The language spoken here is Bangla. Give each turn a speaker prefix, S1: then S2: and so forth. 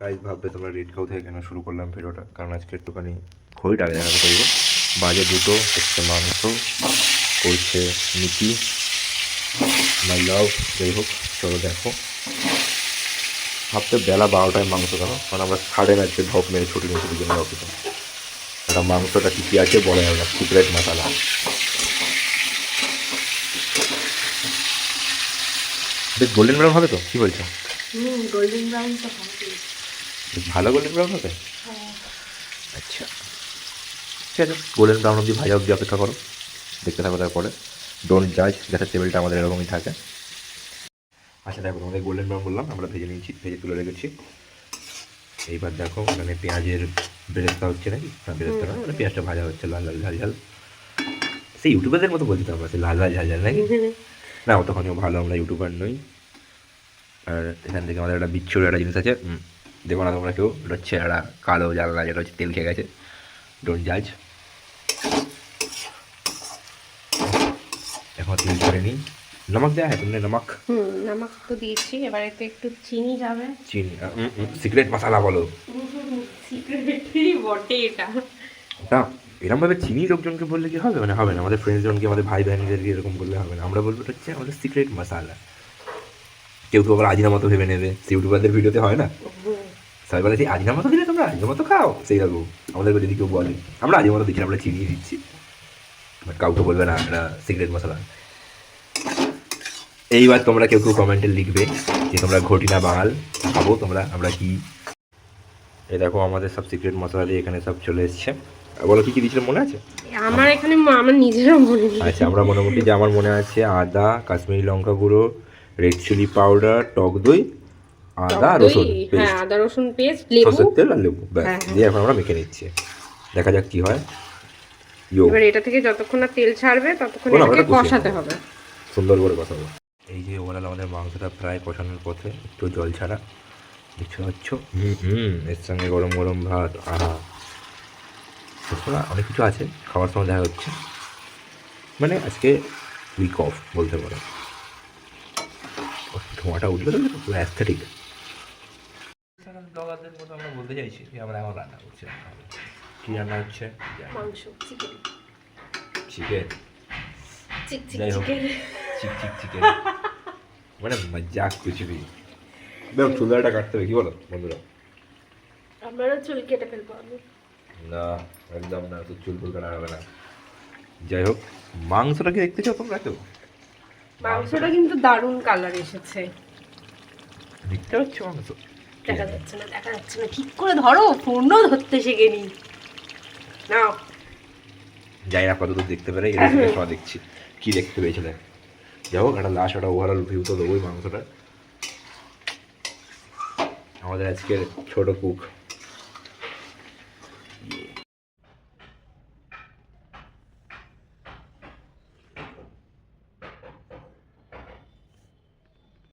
S1: তাই ভাববে তোমরা রেড কাউ থেকে কেন শুরু করলাম ভিডিওটা? কারণ আজকে একটুখানি খড়িটা আগে দেখাতে করব বাজে দুটো, হচ্ছে মাংস করছে নিকি মাই লাভ, যাই হোক, চলো দেখো। ভাবতে বেলা বারোটায় মাংস কেন কারণ আমরা সাড়ে আজকে ঢপ মেরে ছুটি নিয়েছি দুজনের অফিসে এটা মাংসটা কী কী আছে বলা যাবে না সিক্রেট মশালা বেশ গোল্ডেন ব্রাউন হবে তো? কী বলছো?
S2: গোল্ডেন ব্রাউন তো
S1: ভালো গোল্ডেন ব্রাউন হবে? আচ্ছা। ঠিক আছে গোল্ডেন ব্রাউন অবধি ভাজা অবধি অপেক্ষা করো। দেখতে থাকো তারপরে। ডোন্ট জাজ গ্যাসের টেবিলটা আমাদের এরকমই থাকে। আচ্ছা দেখো তোমাদের গোল্ডেন ব্রাউন বললাম আমরা ভেজে নিয়েছি ভেজে তুলে রেখেছি। এইবার দেখো মানে পেঁয়াজের বেরেস্তা হচ্ছে নাকি? না বেরেস্তা না মানে পেঁয়াজটা ভাজা হচ্ছে লাল লাল ঝাল ঝাল সেই ইউটিউবারদের মতো বলছি তো আমরা সেই লাল লাল ঝাল ঝাল নাকি? না অতখানিও ভালো আমরা ইউটিউবার নই। আর এখান থেকে আমাদের একটা বিচ্ছুর একটা জিনিস আছে দেখো না তোমরা কেউ এটা হচ্ছে একটা কালো জ্বালা যেটা হচ্ছে তেল খেয়ে গেছে। ডোন্ট জাজ এখন তেল ছেড়ে নিই। নমক দেওয়া হয় তুমনে নমক।
S2: নামক তো দিয়েছি এবার এতে একটু চিনি যাবে।
S1: চিনি সিক্রেট মশলা বলো।
S2: সিক্রেটলি বটে এটা।
S1: না এরকমভাবে চিনি লোকজনকে বললে কি হবে? মানে হবে না আমাদের ফ্রেন্ডসজনকে আমাদের ভাই বোনদেরকে এরকম বললে হবে না। আমরা বলব এটা হচ্ছে আমাদের সিক্রেট মশালা কেউ কেউ আবার আজিনা মতো ভেবে নেবে ইউটিউবারদের ভিডিওতে হয় না? সবাই বলে সেই আজিনা মতো দিলে তোমরা আজিনা মতো খাও। সেই রকম আমাদেরকে যদি কেউ বলে আমরা আজিনা মতো দিচ্ছি আমরা চিনি দিচ্ছি। বাট কাউকে বলবে না এটা সিক্রেট মশলা। এইবার তোমরা কেউ কেউ কমেন্টে লিখবে যে তোমরা ঘটিনা বাঙাল খাব তোমরা আমরা কি? এই দেখো আমাদের সব সিক্রেট মশলা দিয়ে এখানে সব চলে এসছে। বলো কি কি দিয়েছিলাম মনে আছে?
S2: আমার এখানে আমার নিজেরও মনে নেই।
S1: আচ্ছা আমরা মোটামুটি যে আমার মনে আছে আদা কাশ্মীরি লঙ্কা গুঁড়ো রেড চিলি পাউডার টক দই আদা রসুন
S2: হ্যাঁ আদা রসুন পেস্ট লেবু।
S1: সরষের তেল আর লেবু ব্যাস
S2: হ্যাঁ, হ্যাঁ।
S1: দিয়ে এখন আমরা মেখে নিচ্ছি। দেখা যাক কি হয়।
S2: এবার এটা থেকে যতক্ষণ না তেল ছাড়বে ততক্ষণ এটাকে কষাতে হবে।
S1: সুন্দর করে কষাবো। এই যে ওভারঅল আমাদের মাংসটা প্রায় কষানোর পথে একটু জল ছাড়া। দেখতে পাচ্ছ? হুম এর সঙ্গে গরম গরম ভাত আহা। এছাড়া অনেক কিছু আছে খাওয়ার সময় দেখা হচ্ছে। মানে আজকে উইক অফ বলতে পারো। ধোঁয়াটা উঠবে তো পুরো অ্যাস্থেটিক ব্লগারদের মতো আমরা বলতে চাইছি যে আমরা এখন রান্না করছি। কী রান্না হচ্ছে?
S2: মাংস চিকেন
S1: চিকেন
S2: চিক চিক
S1: যাই হোক।
S2: চিকেন।
S1: Chick chick chicken. মানে মজাক কিছু নেই। দেখো চুলদারটা কাটতে হবে কি বলো বন্ধুরা?
S2: আমারও চুল কেটে ফেলব আমি।
S1: না একদম না তো চুল ফুল কাটা হবে না। যাই হোক মাংসটা কি দেখতে চাও তোমরা কেউ
S2: মাংসটা কিন্তু দারুণ কালার এসেছে।
S1: দেখতে পাচ্ছ মাংস?
S2: দেখা যাচ্ছে না দেখা যাচ্ছে না। ঠিক করে ধরো ফোনও ধরতে শিখেনি। না
S1: যাই না কতদূর দেখতে পারে দেখছি। কি দেখতে পেয়েছে দেখ যাই হোক একটা লাস্ট একটা ওভারঅল ভিউ তো দেবোই মাংসটা আমাদের আজকের ছোট কুক